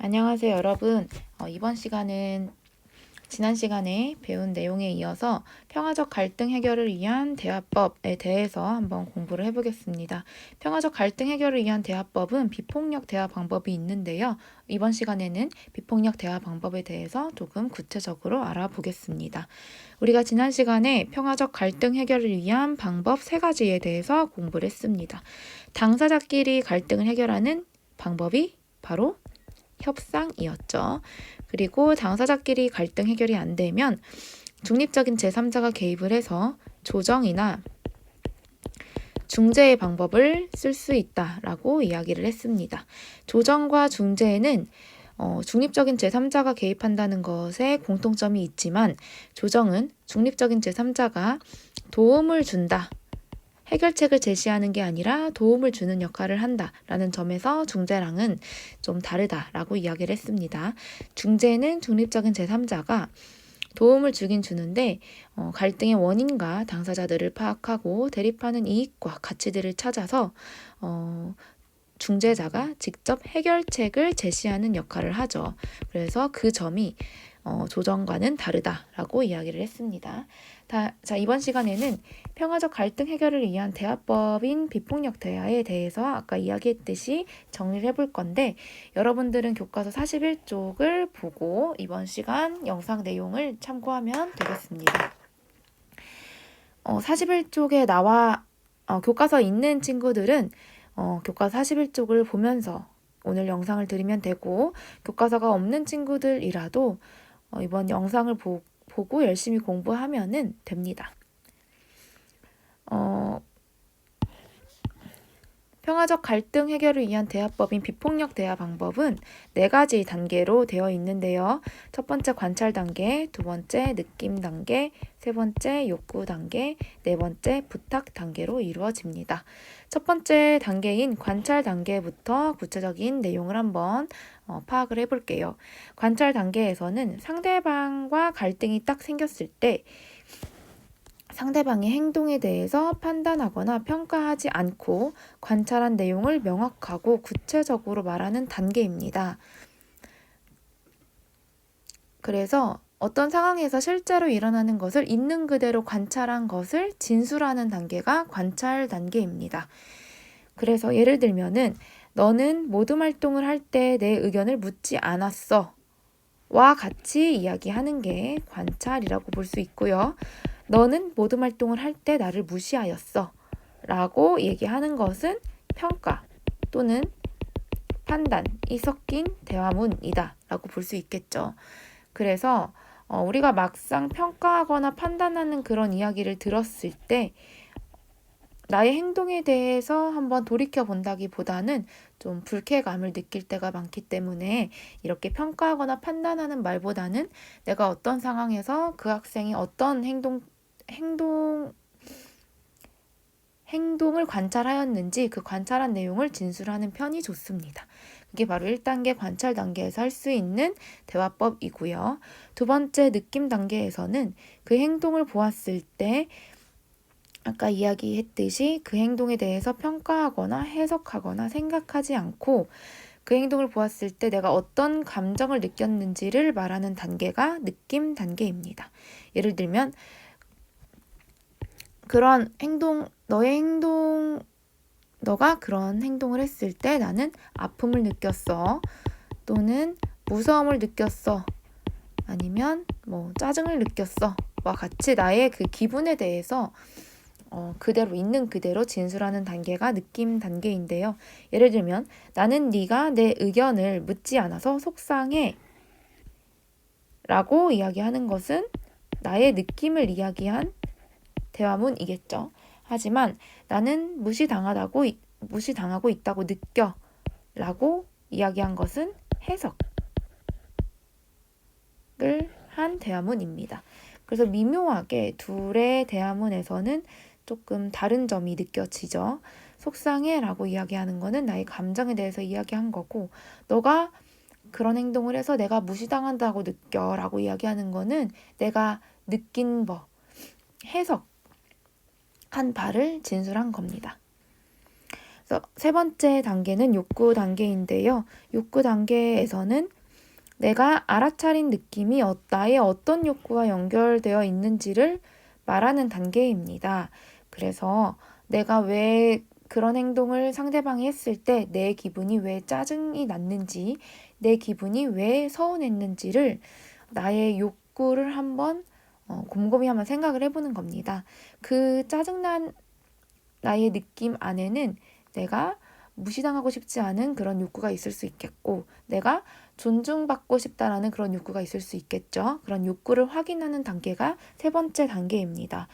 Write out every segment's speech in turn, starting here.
안녕하세요, 여러분. 어, 이번 시간은 지난 시간에 배운 내용에 이어서 평화적 갈등 해결을 위한 대화법에 대해서 한번 공부를 해보겠습니다. 평화적 갈등 해결을 위한 대화법은 비폭력 대화 방법이 있는데요. 이번 시간에는 비폭력 대화 방법에 대해서 조금 구체적으로 알아보겠습니다. 우리가 지난 시간에 평화적 갈등 해결을 위한 방법 세 가지에 대해서 공부를 했습니다. 당사자끼리 갈등을 해결하는 방법이 바로 협상이었죠. 그리고 당사자끼리 갈등 해결이 안 되면 중립적인 제3자가 개입을 해서 조정이나 중재의 방법을 쓸 수 있다라고 이야기를 했습니다. 조정과 중재에는 어, 중립적인 제3자가 개입한다는 것에 공통점이 있지만 조정은 중립적인 제3자가 도움을 준다. 해결책을 제시하는 게 아니라 도움을 주는 역할을 한다라는 점에서 중재랑은 좀 다르다라고 이야기를 했습니다. 중재는 중립적인 제3자가 도움을 주긴 주는데 어, 갈등의 원인과 당사자들을 파악하고 대립하는 이익과 가치들을 찾아서 어, 중재자가 직접 해결책을 제시하는 역할을 하죠. 그래서 그 점이 어, 조정과는 다르다라고 이야기를 했습니다. 다, 자, 이번 시간에는 평화적 갈등 해결을 위한 대화법인 비폭력 대화에 대해서 아까 이야기했듯이 정리를 해볼 건데 여러분들은 교과서 41쪽을 보고 이번 시간 영상 내용을 참고하면 되겠습니다. 어, 41쪽에 나와 어, 교과서 있는 친구들은 어, 교과서 41쪽을 보면서 오늘 영상을 들으면 되고 교과서가 없는 친구들이라도 어, 이번 영상을 보, 보고 열심히 공부하면은 됩니다. 어, 평화적 갈등 해결을 위한 대화법인 비폭력 대화 방법은 네 가지 단계로 되어 있는데요. 첫 번째 관찰 단계, 두 번째 느낌 단계, 세 번째 욕구 단계, 네 번째 부탁 단계로 이루어집니다. 첫 번째 단계인 관찰 단계부터 구체적인 내용을 한번 어, 파악을 해볼게요. 관찰 단계에서는 상대방과 갈등이 딱 생겼을 때 상대방의 행동에 대해서 판단하거나 평가하지 않고 관찰한 내용을 명확하고 구체적으로 말하는 단계입니다. 그래서 어떤 상황에서 실제로 일어나는 것을 있는 그대로 관찰한 것을 진술하는 단계가 관찰 단계입니다. 그래서 예를 들면은 너는 모둠 활동을 할 때 내 의견을 묻지 않았어. 와 같이 이야기하는 게 관찰이라고 볼 수 있고요. 너는 모든 활동을 할 때 나를 무시하였어. 라고 얘기하는 것은 평가 또는 판단이 섞인 대화문이다. 라고 볼 수 있겠죠. 그래서 어, 우리가 막상 평가하거나 판단하는 그런 이야기를 들었을 때 나의 행동에 대해서 한번 돌이켜 본다기보다는 좀 불쾌감을 느낄 때가 많기 때문에 이렇게 평가하거나 판단하는 말보다는 내가 어떤 상황에서 그 학생이 어떤 행동 행동 행동을 관찰하였는지 그 관찰한 내용을 진술하는 편이 좋습니다. 그게 바로 1단계 관찰 단계에서 할 수 있는 대화법이고요. 두 번째 느낌 단계에서는 그 행동을 보았을 때 아까 이야기했듯이 그 행동에 대해서 평가하거나 해석하거나 생각하지 않고 그 행동을 보았을 때 내가 어떤 감정을 느꼈는지를 말하는 단계가 느낌 단계입니다. 예를 들면 그런 행동, 너의 행동, 너가 그런 행동을 했을 때 나는 아픔을 느꼈어. 또는 무서움을 느꼈어. 아니면 뭐 짜증을 느꼈어. 와 같이 나의 그 기분에 대해서 어, 그대로 있는 그대로 진술하는 단계가 느낌 단계인데요. 예를 들면 나는 네가 내 의견을 묻지 않아서 속상해 라고 이야기하는 것은 나의 느낌을 이야기한 대화문이겠죠. 하지만 나는 무시당하다고 무시당하고 있다고 느껴 라고 이야기한 것은 해석을 한 대화문입니다. 그래서 미묘하게 둘의 대화문에서는 조금 다른 점이 느껴지죠. 속상해 라고 이야기하는 거는 나의 감정에 대해서 이야기한 거고, 너가 그런 행동을 해서 내가 무시당한다고 느껴 라고 이야기하는 거는 내가 느낀 법, 해석, 한 바를 진술한 겁니다. 그래서 세 번째 단계는 욕구 단계인데요. 욕구 단계에서는 내가 알아차린 느낌이 어- 나의 어떤 욕구와 연결되어 있는지를 말하는 단계입니다. 그래서 내가 왜 그런 행동을 상대방이 했을 때 내 기분이 왜 짜증이 났는지, 내 기분이 왜 서운했는지를 나의 욕구를 한번 어, 곰곰이 한번 생각을 해보는 겁니다. 그 짜증난 나의 느낌 안에는 내가 무시당하고 싶지 않은 그런 욕구가 있을 수 있겠고, 내가 존중받고 싶다라는 그런 욕구가 있을 수 있겠죠. 그런 욕구를 확인하는 단계가 세 번째 단계입니다.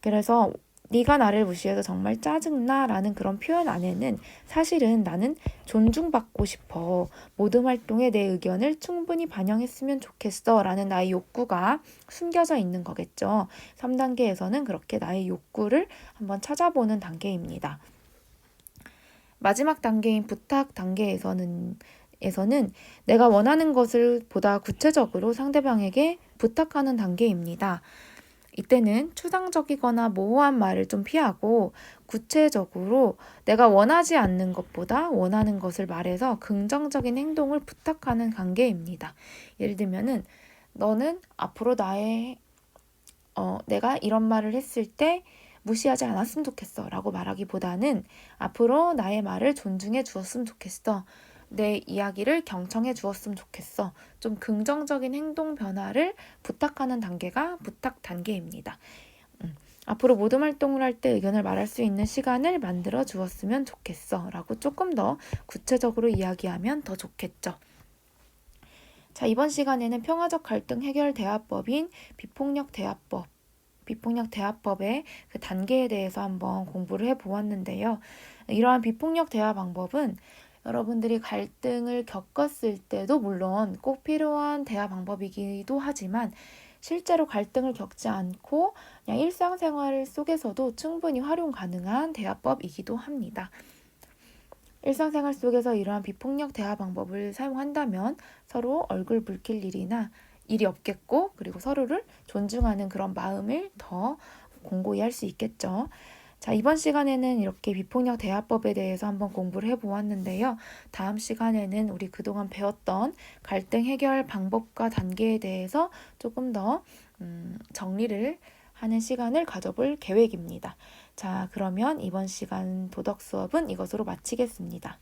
그래서 네가 나를 무시해서 정말 짜증나 라는 그런 표현 안에는 사실은 나는 존중받고 싶어. 모든 활동에 내 의견을 충분히 반영했으면 좋겠어. 라는 나의 욕구가 숨겨져 있는 거겠죠. 3단계에서는 그렇게 나의 욕구를 한번 찾아보는 단계입니다. 마지막 단계인 부탁 단계에서는 에서는 내가 원하는 것을 보다 구체적으로 상대방에게 부탁하는 단계입니다. 이때는 추상적이거나 모호한 말을 좀 피하고 구체적으로 내가 원하지 않는 것보다 원하는 것을 말해서 긍정적인 행동을 부탁하는 관계입니다. 예를 들면은 너는 앞으로 나의 어, 내가 이런 말을 했을 때 무시하지 않았으면 좋겠어 라고 말하기보다는 앞으로 나의 말을 존중해 주었으면 좋겠어. 내 이야기를 경청해 주었으면 좋겠어. 좀 긍정적인 행동 변화를 부탁하는 단계가 부탁 단계입니다. 음, 앞으로 모든 활동을 할 때 의견을 말할 수 있는 시간을 만들어 주었으면 좋겠어. 라고 조금 더 구체적으로 이야기하면 더 좋겠죠. 자, 이번 시간에는 평화적 갈등 해결 대화법인 비폭력 대화법, 비폭력 대화법의 그 단계에 대해서 한번 공부를 해 보았는데요. 이러한 비폭력 대화 방법은 여러분들이 갈등을 겪었을 때도 물론 꼭 필요한 대화 방법이기도 하지만 실제로 갈등을 겪지 않고 그냥 일상생활 속에서도 충분히 활용 가능한 대화법이기도 합니다. 일상생활 속에서 이러한 비폭력 대화 방법을 사용한다면 서로 얼굴 붉힐 일이나 일이 없겠고 그리고 서로를 존중하는 그런 마음을 더 공고히 할 수 있겠죠. 자, 이번 시간에는 이렇게 비폭력 대화법에 대해서 한번 공부를 해보았는데요. 다음 시간에는 우리 그동안 배웠던 갈등 해결 방법과 단계에 대해서 조금 더 음, 정리를 하는 시간을 가져볼 계획입니다. 자, 그러면 이번 시간 도덕 수업은 이것으로 마치겠습니다.